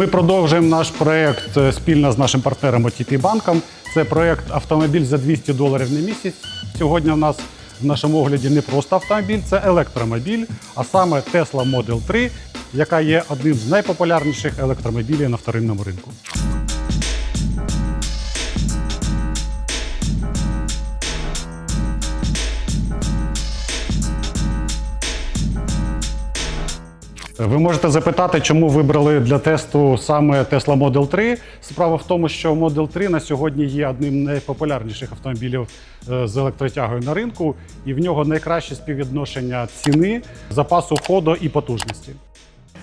Ми продовжуємо наш проект е, спільно з нашим партнером OTP банком. Це проект автомобіль за 200 доларів на місяць. Сьогодні у нас в нашому огляді не просто автомобіль, це електромобіль, а саме Tesla Model 3, яка є одним з найпопулярніших електромобілів на вторинному ринку. Ви можете запитати, чому вибрали для тесту саме Tesla Model 3. Справа в тому, що Model 3 на сьогодні є одним з найпопулярніших автомобілів е, з електротягою на ринку, і в нього найкраще співвідношення ціни, запасу ходу і потужності.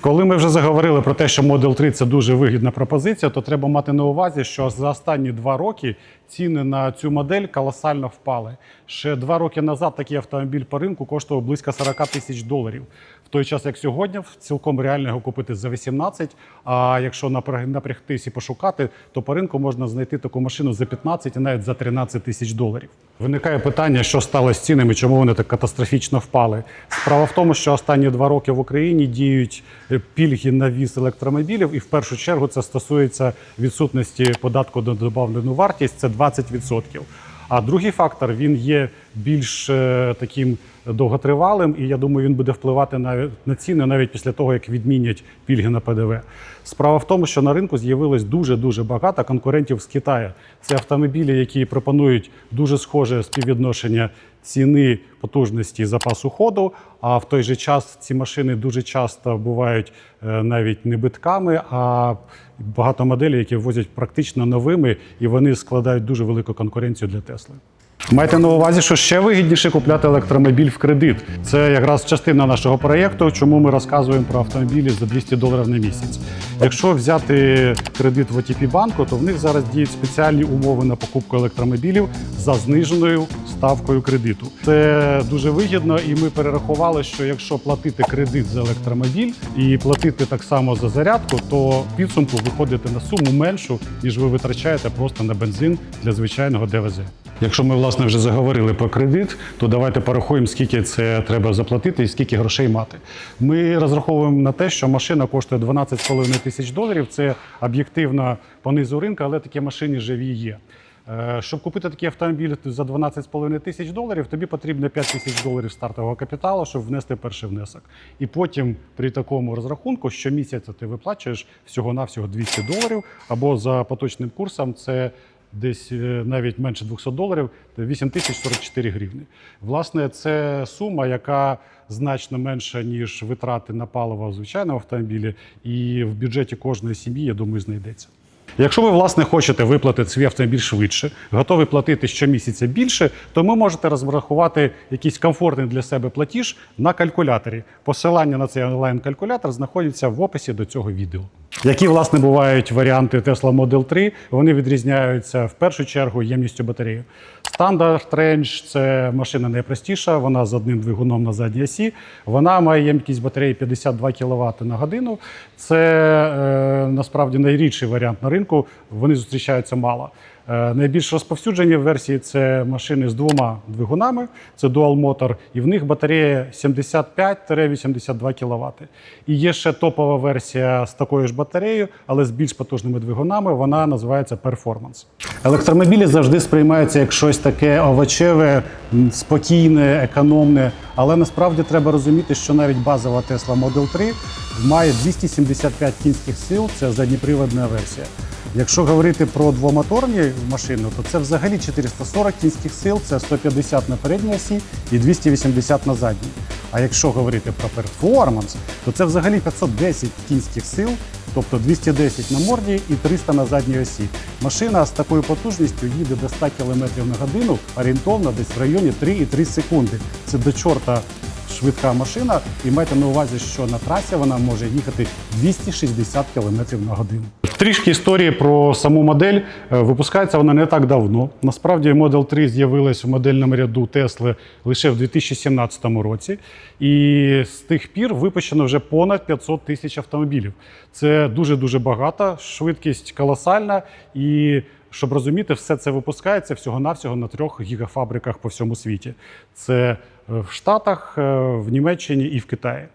Коли ми вже заговорили про те, що Model 3 це дуже вигідна пропозиція, то треба мати на увазі, що за останні два роки ціни на цю модель колосально впали. Ще два роки назад такий автомобіль по ринку коштував близько 40 тисяч доларів. В той час, як сьогодні, цілком реально його купити за 18. А якщо напряг- напрягтись і пошукати, то по ринку можна знайти таку машину за 15 і навіть за 13 тисяч доларів. Виникає питання, що стало з цінами, чому вони так катастрофічно впали. Справа в тому, що останні два роки в Україні діють е, пільги на віз електромобілів, і в першу чергу це стосується відсутності податку на добавлену вартість. Це 20%. А другий фактор він є більш е, таким довготривалим, і я думаю, він буде впливати на, на ціни навіть після того, як відмінять пільги на ПДВ. Справа в тому, що на ринку з'явилось дуже дуже багато конкурентів з Китаю. Це автомобілі, які пропонують дуже схоже співвідношення ціни, потужності запасу ходу. А в той же час ці машини дуже часто бувають е, навіть не битками, а багато моделей, які ввозять практично новими, і вони складають дуже велику конкуренцію для Тесли. Майте на увазі, що ще вигідніше купляти електромобіль в кредит. Це якраз частина нашого проєкту, чому ми розказуємо про автомобілі за 200 доларів на місяць. Якщо взяти кредит в OTP банку, то в них зараз діють спеціальні умови на покупку електромобілів за зниженою ставкою кредиту. Це дуже вигідно, і ми перерахували, що якщо платити кредит за електромобіль і платити так само за зарядку, то підсумку виходите на суму меншу, ніж ви витрачаєте просто на бензин для звичайного ДВЗ. Якщо ми власне вже заговорили про кредит, то давайте порахуємо, скільки це треба заплатити і скільки грошей мати. Ми розраховуємо на те, що машина коштує 12,5 тисяч доларів. Це об'єктивно понизу ринку, але такі машини живі є. Е, Щоб купити такий автомобіль за 12,5 тисяч доларів, тобі потрібно 5 тисяч доларів стартового капіталу, щоб внести перший внесок. І потім при такому розрахунку щомісяця ти виплачуєш всього-навсього 200 доларів, або за поточним курсом це десь е, навіть менше 200 доларів, це 8044 гривні. Власне, це сума, яка значно менша, ніж витрати на паливо в звичайному автомобілі, і в бюджеті кожної сім'ї, я думаю, знайдеться. Якщо ви власне хочете виплатити свій автомобіль швидше, готові платити щомісяця більше, то ви можете розрахувати якийсь комфортний для себе платіж на калькуляторі. Посилання на цей онлайн-калькулятор знаходиться в описі до цього відео. Які власне бувають варіанти Tesla Model 3? Вони відрізняються в першу чергу ємністю батареї. Стандарт Range це машина найпростіша, вона з одним двигуном на задній осі. Вона має ємкість батареї 52 кВт на годину. Це е, насправді найрідший варіант на ринку. Вони зустрічаються мало. Е, Найбільш розповсюджені версії це машини з двома двигунами, це Dual Motor, і в них батарея 75-82 кВт. І є ще топова версія з такою ж батареєю, але з більш потужними двигунами. Вона називається Performance. Електромобілі завжди сприймаються як щось таке овочеве, спокійне, економне. Але насправді треба розуміти, що навіть базова Tesla Model 3 має 275 кінських сил. Це задніприводна версія. Якщо говорити про двомоторні машини, то це взагалі 440 кінських сил, це 150 на передній осі і 280 на задній. А якщо говорити про перформанс, то це взагалі 510 кінських сил, тобто 210 на морді і 300 на задній осі. Машина з такою потужністю їде до 100 км на годину орієнтовно десь в районі 3,3 секунди. Це до чорта швидка машина, і майте на увазі, що на трасі вона може їхати 260 км на годину. Трішки історії про саму модель. Е, Випускається вона не так давно. Насправді Model 3 з'явилась в модельному ряду Tesla лише в 2017 році. І з тих пір випущено вже понад 500 тисяч автомобілів. Це дуже-дуже багато, швидкість колосальна. І щоб розуміти, все це випускається всього-навсього на трьох гігафабриках по всьому світі. Це е, в Штатах, е, в Німеччині і в Китаї. Е,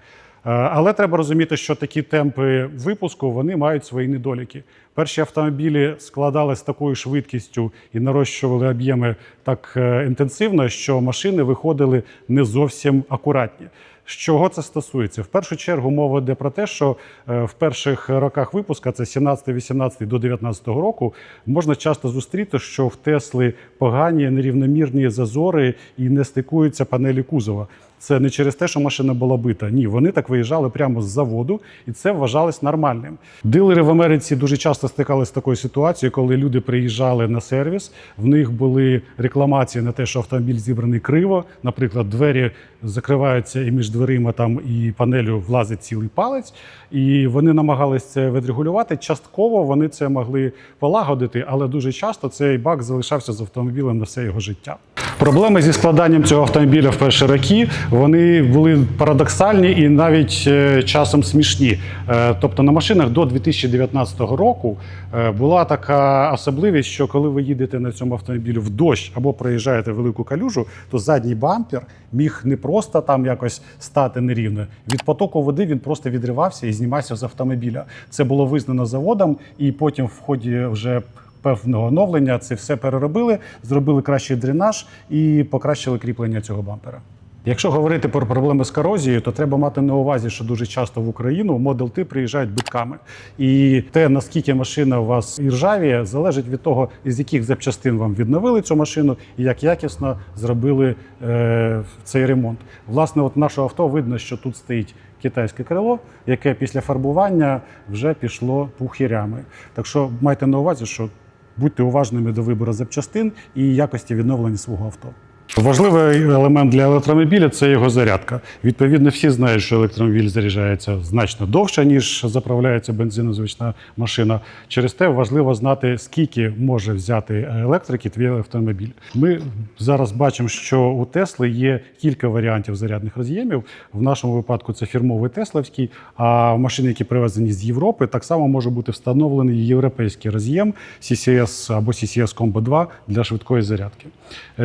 Але треба розуміти, що такі темпи випуску вони мають свої недоліки. Перші автомобілі складали з такою швидкістю і нарощували об'єми так інтенсивно, що машини виходили не зовсім акуратні. З чого це стосується? В першу чергу мова йде про те, що е, в перших роках випуска, це 17-18 до 19 року, можна часто зустріти, що в Тесли погані нерівномірні зазори і не стикуються панелі кузова. Це не через те, що машина була бита. Ні, вони так виїжджали прямо з заводу, і це вважалось нормальним. Дилери в Америці дуже часто стикалися з такою ситуацією, коли люди приїжджали на сервіс. В них були рекламації на те, що автомобіль зібраний криво. Наприклад, двері закриваються, і між дверима там і панелю влазить цілий палець. І вони намагалися це відрегулювати. Частково вони це могли полагодити, але дуже часто цей бак залишався з автомобілем на все його життя. Проблеми зі складанням цього автомобіля в перші роки вони були парадоксальні і навіть е, часом смішні. Е, Тобто на машинах до 2019 року е, була така особливість, що коли ви їдете на цьому автомобілі в дощ або проїжджаєте велику калюжу, то задній бампер міг не просто там якось стати нерівно. Від потоку води він просто відривався і знімався з автомобіля. Це було визнано заводом, і потім в ході вже певного оновлення це все переробили, зробили кращий дренаж і покращили кріплення цього бампера. Якщо говорити про проблеми з корозією, то треба мати на увазі, що дуже часто в Україну Model T приїжджають битками. І те, наскільки машина у вас іржавіє, залежить від того, із яких запчастин вам відновили цю машину і як якісно зробили е, цей ремонт. Власне, от нашого авто видно, що тут стоїть китайське крило, яке після фарбування вже пішло пухирями. Так що майте на увазі, що будьте уважними до вибору запчастин і якості відновлення свого авто. Важливий елемент для електромобіля це його зарядка. Відповідно, всі знають, що електромобіль заряджається значно довше, ніж заправляється бензинозвична машина. Через те важливо знати, скільки може взяти електрики твій автомобіль. Ми зараз бачимо, що у Тесли є кілька варіантів зарядних роз'ємів. В нашому випадку це фірмовий Тесловський. А машини, які привезені з Європи, так само може бути встановлений європейський роз'єм CCS або CCS Combo 2 для швидкої зарядки.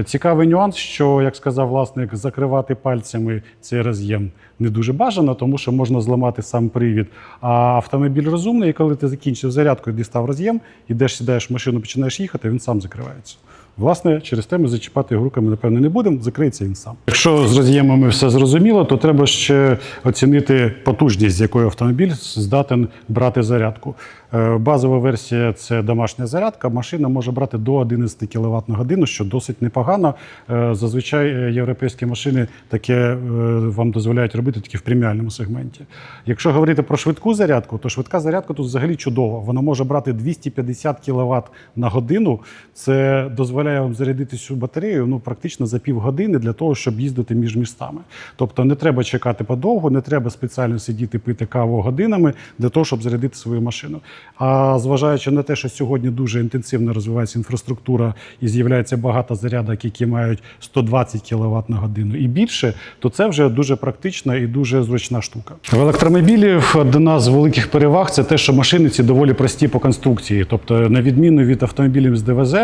Цікавий нюанс, що, як сказав власник, закривати пальцями цей роз'єм не дуже бажано, тому що можна зламати сам привід. А автомобіль розумний, і коли ти закінчив зарядку дістав роз'єм, ідеш, сідаєш в машину, починаєш їхати, він сам закривається. Власне, через те ми зачіпати його руками, напевно, не будемо, закриється він сам. Якщо з роз'ємами все зрозуміло, то треба ще оцінити потужність, з якою автомобіль здатен брати зарядку. Е, Базова версія це домашня зарядка. Машина може брати до 11 кВт на годину, що досить непогано. Е, Зазвичай е, європейські машини таке вам дозволяють робити тільки в преміальному сегменті. Якщо говорити про швидку зарядку, то швидка зарядка тут взагалі чудова. Вона може брати 250 кВт на годину. Це дозволяє вам зарядити цю батарею ну, практично за півгодини для того, щоб їздити між містами. Тобто не треба чекати подовго, не треба спеціально сидіти пити каву годинами для того, щоб зарядити свою машину. А зважаючи на те, що сьогодні дуже інтенсивно розвивається інфраструктура і з'являється багато зарядок, які мають 120 кВт на годину і більше, то це вже дуже практична і дуже зручна штука. В електромобілі одна з великих переваг це те, що машини ці доволі прості по конструкції. Тобто, на відміну від автомобілів з ДВЗ,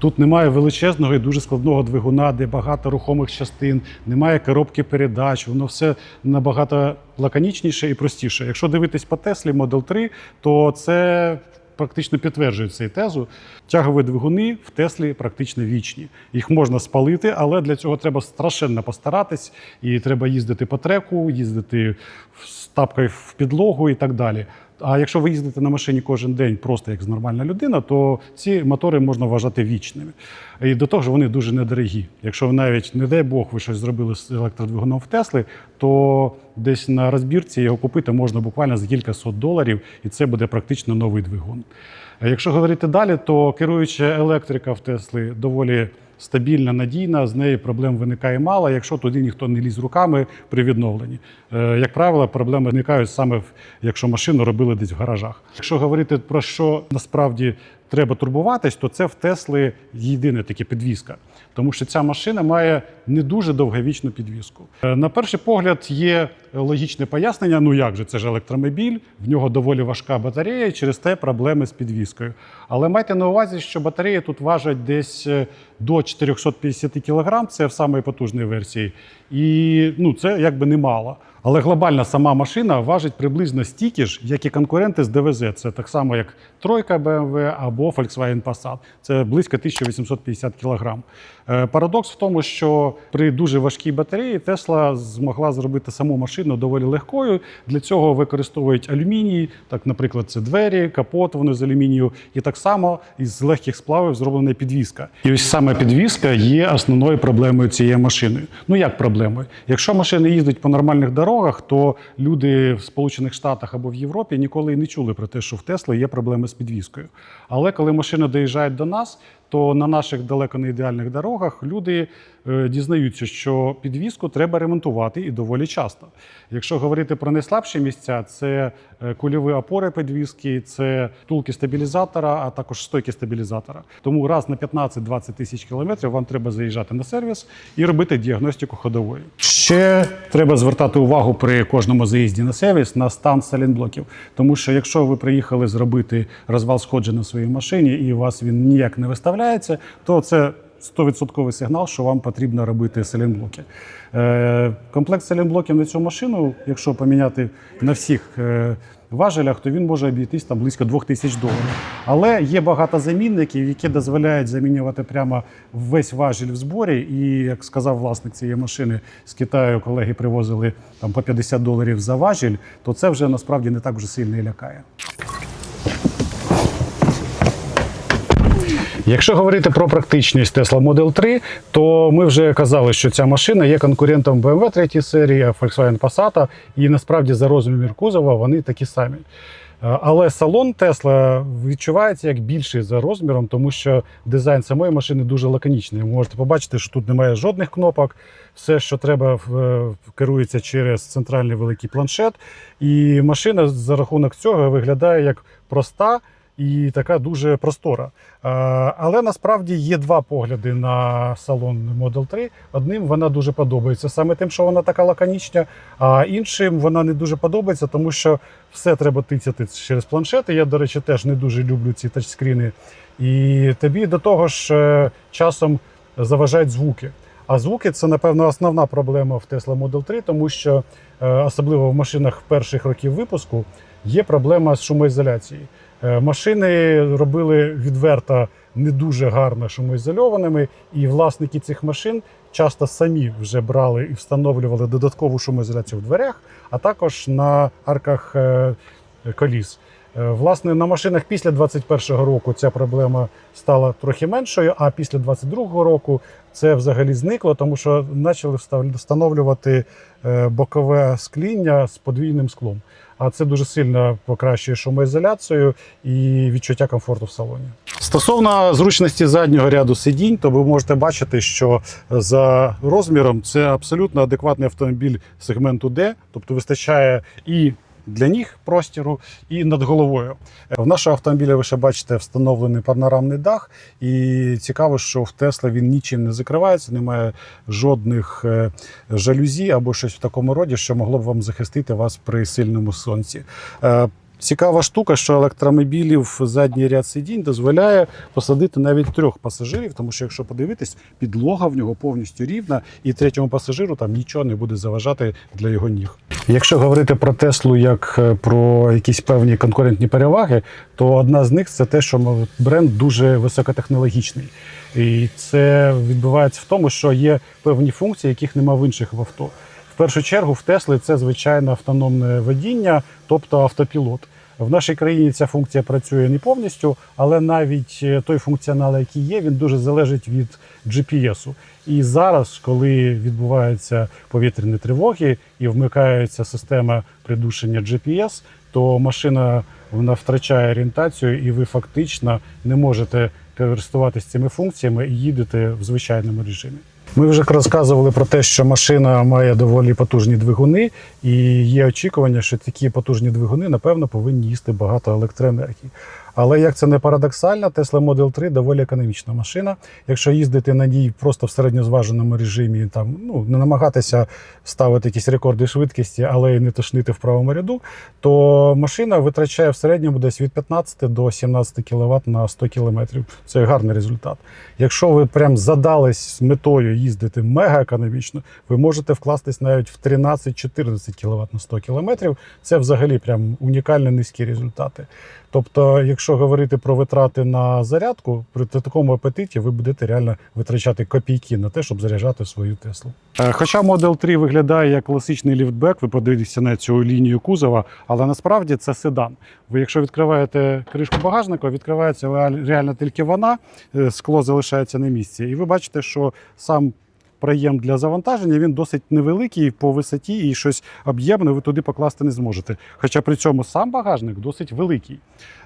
Тут немає величезного і дуже складного двигуна, де багато рухомих частин, немає коробки передач, воно все набагато лаконічніше і простіше. Якщо дивитись по Теслі Model 3, то це практично підтверджує цю тезу. Тягові двигуни в Теслі практично вічні. Їх можна спалити, але для цього треба страшенно постаратись, і треба їздити по треку, їздити з тапкою в підлогу і так далі. А якщо ви їздите на машині кожен день просто як нормальна людина, то ці мотори можна вважати вічними. І до того ж вони дуже недорогі. Якщо ви навіть, не дай Бог, ви щось зробили з електродвигуном в Тесли, то десь на розбірці його купити можна буквально за кілька сот доларів, і це буде практично новий двигун. Якщо говорити далі, то керуюча електрика в Тесли доволі стабільна, надійна, з нею проблем виникає мало, якщо туди ніхто не ліз руками при відновленні. Е, Як правило, проблеми виникають саме якщо машину робили десь в гаражах. Якщо говорити про що насправді треба турбуватись, то це в Тесли єдине таке підвізка. Тому що ця машина має не дуже довговічну підвізку. Е, На перший погляд є логічне пояснення: ну як же, це ж електромобіль, в нього доволі важка батарея, і через те проблеми з підвіскою. Але майте на увазі, що батареї тут важать десь е, до 450 кг, це в самої потужній версії. І ну, це якби немало. Але глобально сама машина важить приблизно стільки ж, як і конкуренти з ДВЗ. Це так само, як тройка BMW або Volkswagen Passat. Це близько 1850 кг. Парадокс в тому, що при дуже важкій батареї Тесла змогла зробити саму машину доволі легкою. Для цього використовують алюміній, так, наприклад, це двері, капот, вони з алюмінію, і так само із легких сплавів зроблена підвіска. І ось саме підвіска є основною проблемою цієї машини. Ну як проблемою? Якщо машина їздить по нормальних дорогах, то люди в Сполучених Штатах або в Європі ніколи і не чули про те, що в Тесли є проблеми з підвіскою. Але коли машина доїжджає до нас, то на наших далеко не ідеальних дорогах люди дізнаються, що підвіску треба ремонтувати і доволі часто. Якщо говорити про найслабші місця, це е, кульові опори підвіски, це втулки стабілізатора, а також стойки стабілізатора. Тому раз на 15-20 тисяч кілометрів вам треба заїжджати на сервіс і робити діагностику ходової. Ще треба звертати увагу при кожному заїзді на сервіс на стан салінблоків. Тому що якщо ви приїхали зробити розвал сходження на своїй машині і у вас він ніяк не виставляється, то це 100% сигнал, що вам потрібно робити селінблоки. Е, комплект селінблоків на цю машину, якщо поміняти на всіх е, важелях, то він може обійтись там близько 2000 доларів. Але є багато замінників, які дозволяють замінювати прямо весь важіль в зборі. І як сказав власник цієї машини з Китаю, колеги привозили там по 50 доларів за важіль, то це вже насправді не так вже сильно і лякає. Якщо говорити про практичність Tesla Model 3, то ми вже казали, що ця машина є конкурентом BMW 3 серії, Volkswagen Passat, і насправді за розмір кузова вони такі самі. Е, Але салон Tesla відчувається як більший за розміром, тому що дизайн самої машини дуже лаконічний. Ви можете побачити, що тут немає жодних кнопок. Все, що треба, керується через центральний великий планшет. І машина за рахунок цього виглядає як проста і така дуже простора. Е, Але насправді є два погляди на салон Model 3. Одним вона дуже подобається саме тим, що вона така лаконічна, а іншим вона не дуже подобається, тому що все треба тицяти через планшети. Я, до речі, теж не дуже люблю ці тачскріни. І тобі до того ж е, часом заважають звуки. А звуки це, напевно, основна проблема в Tesla Model 3, тому що е, особливо в машинах перших років випуску є проблема з шумоізоляцією. Е, Машини робили відверто не дуже гарно шумоізольованими, і власники цих машин часто самі вже брали і встановлювали додаткову шумоізоляцію в дверях, а також на арках е, коліс. Е, Власне, на машинах після 2021 року ця проблема стала трохи меншою, а після 2022 року це взагалі зникло, тому що почали встановлювати бокове скління з подвійним склом. А це дуже сильно покращує шумоізоляцію і відчуття комфорту в салоні. Стосовно зручності заднього ряду сидінь, то ви можете бачити, що за розміром це абсолютно адекватний автомобіль сегменту D, тобто вистачає і для ніг простіру, і над головою. В нашого автомобіля ви ще бачите встановлений панорамний дах, і цікаво, що в Тесла він нічим не закривається, немає жодних е, жалюзі або щось в такому роді, що могло б вам захистити вас при сильному сонці. Цікава штука, що електромобілів задній ряд сидінь дозволяє посадити навіть трьох пасажирів, тому що якщо подивитись, підлога в нього повністю рівна, і третьому пасажиру там нічого не буде заважати для його ніг. Якщо говорити про Теслу як е, про якісь певні конкурентні переваги, то одна з них це те, що бренд дуже високотехнологічний. І це відбувається в тому, що є певні функції, яких немає в інших в авто. Першу чергу в Тесли це звичайно автономне водіння, тобто автопілот. В нашій країні ця функція працює не повністю, але навіть е, той функціонал, який є, він дуже залежить від GPS-у. І зараз, коли відбуваються повітряні тривоги і вмикається система придушення GPS, то машина вона втрачає орієнтацію, і ви фактично не можете користуватися цими функціями і їдете в звичайному режимі. Ми вже розказували про те, що машина має доволі потужні двигуни, і є очікування, що такі потужні двигуни, напевно, повинні їсти багато електроенергії. Але як це не парадоксально, Tesla Model 3 доволі економічна машина. Якщо їздити на ній просто в середньозваженому режимі, там ну не намагатися ставити якісь рекорди швидкості, але й не тошнити в правому ряду, то машина витрачає в середньому десь від 15 до 17 кВт на 100 км. Це гарний результат. Якщо ви прям задались з метою їздити мега економічно, ви можете вкластись навіть в 13-14 кВт на 100 км. Це взагалі прям унікально низькі результати. Тобто, якщо говорити про витрати на зарядку, при такому апетиті ви будете реально витрачати копійки на те, щоб заряджати свою Теслу. Е, Хоча Model 3 виглядає як класичний ліфтбек, ви подивитеся на цю лінію кузова, але насправді це седан. Ви, якщо відкриваєте кришку багажника, відкривається реально тільки вона, е, скло залишається на місці. І ви бачите, що сам проєм для завантаження він досить невеликий по висоті і щось об'ємне ви туди покласти не зможете. Хоча при цьому сам багажник досить великий.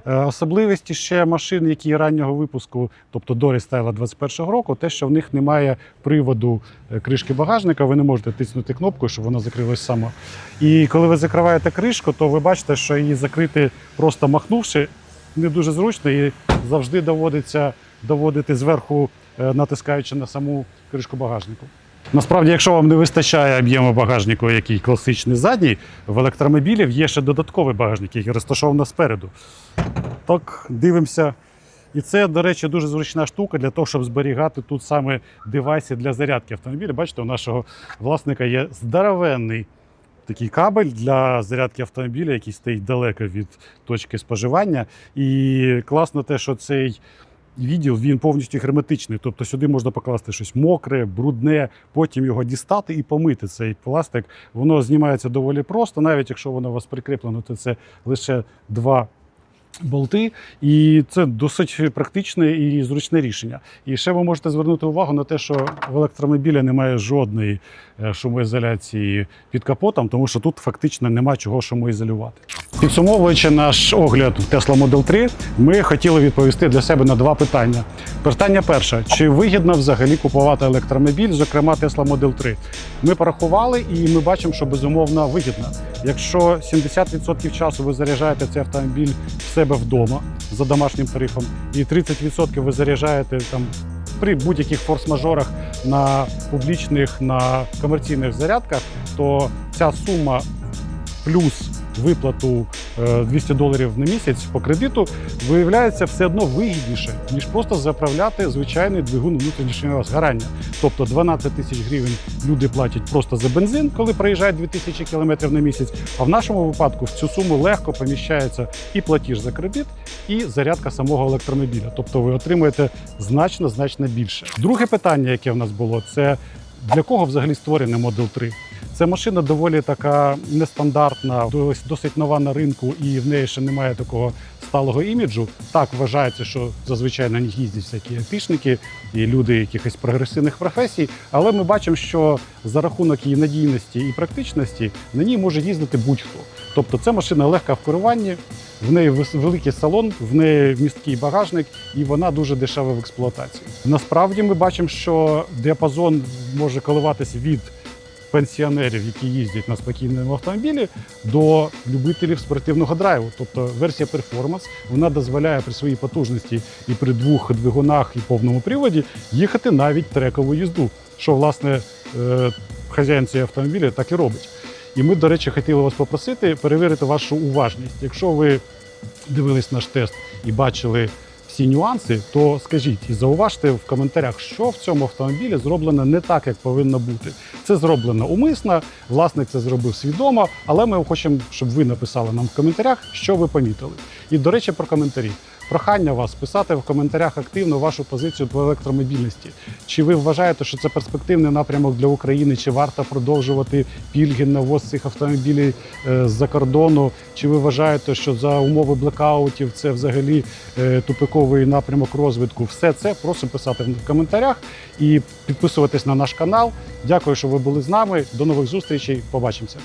Е, Особливості ще машин, які раннього випуску, тобто до рестайла 21-го року, те, що в них немає приводу е, кришки багажника, ви не можете тиснути кнопку, щоб воно закрилось само. І коли ви закриваєте кришку, то ви бачите, що її закрити просто махнувши не дуже зручно і завжди доводиться доводити зверху, натискаючи на саму кришку багажнику. Насправді, якщо вам не вистачає об'єму багажнику, який класичний задній, в електромобілів є ще додатковий багажник, який розташований спереду. Так, дивимося. І це, до речі, дуже зручна штука для того, щоб зберігати тут саме девайси для зарядки автомобіля. Бачите, у нашого власника є здоровенний такий кабель для зарядки автомобіля, який стоїть далеко від точки споживання. І класно те, що цей відділ він повністю герметичний. Тобто сюди можна покласти щось мокре, брудне, потім його дістати і помити цей пластик. Воно знімається доволі просто, навіть якщо воно у вас прикріплено, то це лише два. Болти, і це досить практичне і зручне рішення. І ще ви можете звернути увагу на те, що в електромобілі немає жодної е, шумоізоляції під капотом, тому що тут фактично нема чого шумоізолювати. Підсумовуючи наш огляд Tesla Model 3, ми хотіли відповісти для себе на два питання. Питання перше: чи вигідно взагалі купувати електромобіль, зокрема Tesla Model 3? Ми порахували і ми бачимо, що безумовно вигідно. Якщо 70% часу ви заряджаєте цей автомобіль в себе вдома за домашнім тарифом, і 30% ви заряджаєте там при будь-яких форс-мажорах на публічних, на комерційних зарядках, то ця сума плюс виплату 200 доларів на місяць по кредиту виявляється все одно вигідніше, ніж просто заправляти звичайний двигун внутрішнього згорання. Тобто 12 тисяч гривень люди платять просто за бензин, коли проїжджають 2000 кілометрів на місяць. А в нашому випадку в цю суму легко поміщається і платіж за кредит, і зарядка самого електромобіля. Тобто ви отримуєте значно значно більше. Друге питання, яке в нас було, це для кого взагалі створений Model 3? Це машина доволі така нестандартна, дос- досить нова на ринку, і в неї ще немає такого сталого іміджу. Так вважається, що зазвичай на них їздять всякі айтишники і люди якихось прогресивних професій. Але ми бачимо, що за рахунок її надійності і практичності на ній може їздити будь-хто. Тобто це машина легка в керуванні, в неї великий салон, в неї місткий багажник, і вона дуже дешева в експлуатації. Насправді ми бачимо, що діапазон може коливатися від пенсіонерів, які їздять на спокійному автомобілі, до любителів спортивного драйву. Тобто версія Performance вона дозволяє при своїй потужності і при двох двигунах і повному приводі їхати навіть трекову їзду, що власне е, хазяїн цього автомобіля так і робить. І ми, до речі, хотіли вас попросити перевірити вашу уважність. Якщо ви дивились наш тест і бачили всі нюанси, то скажіть і зауважте в коментарях, що в цьому автомобілі зроблено не так, як повинно бути. Це зроблено умисно, власник це зробив свідомо, але ми хочемо, щоб ви написали нам в коментарях, що ви помітили. І до речі, про коментарі. Прохання вас писати в коментарях активно вашу позицію по електромобільності. Чи ви вважаєте, що це перспективний напрямок для України? Чи варто продовжувати пільги на ввоз цих автомобілів е, з-за кордону? Чи ви вважаєте, що за умови блекаутів це взагалі е, тупиковий напрямок розвитку? Все це просимо писати в коментарях і підписуватись на наш канал. Дякую, що ви були з нами. До нових зустрічей. Побачимося.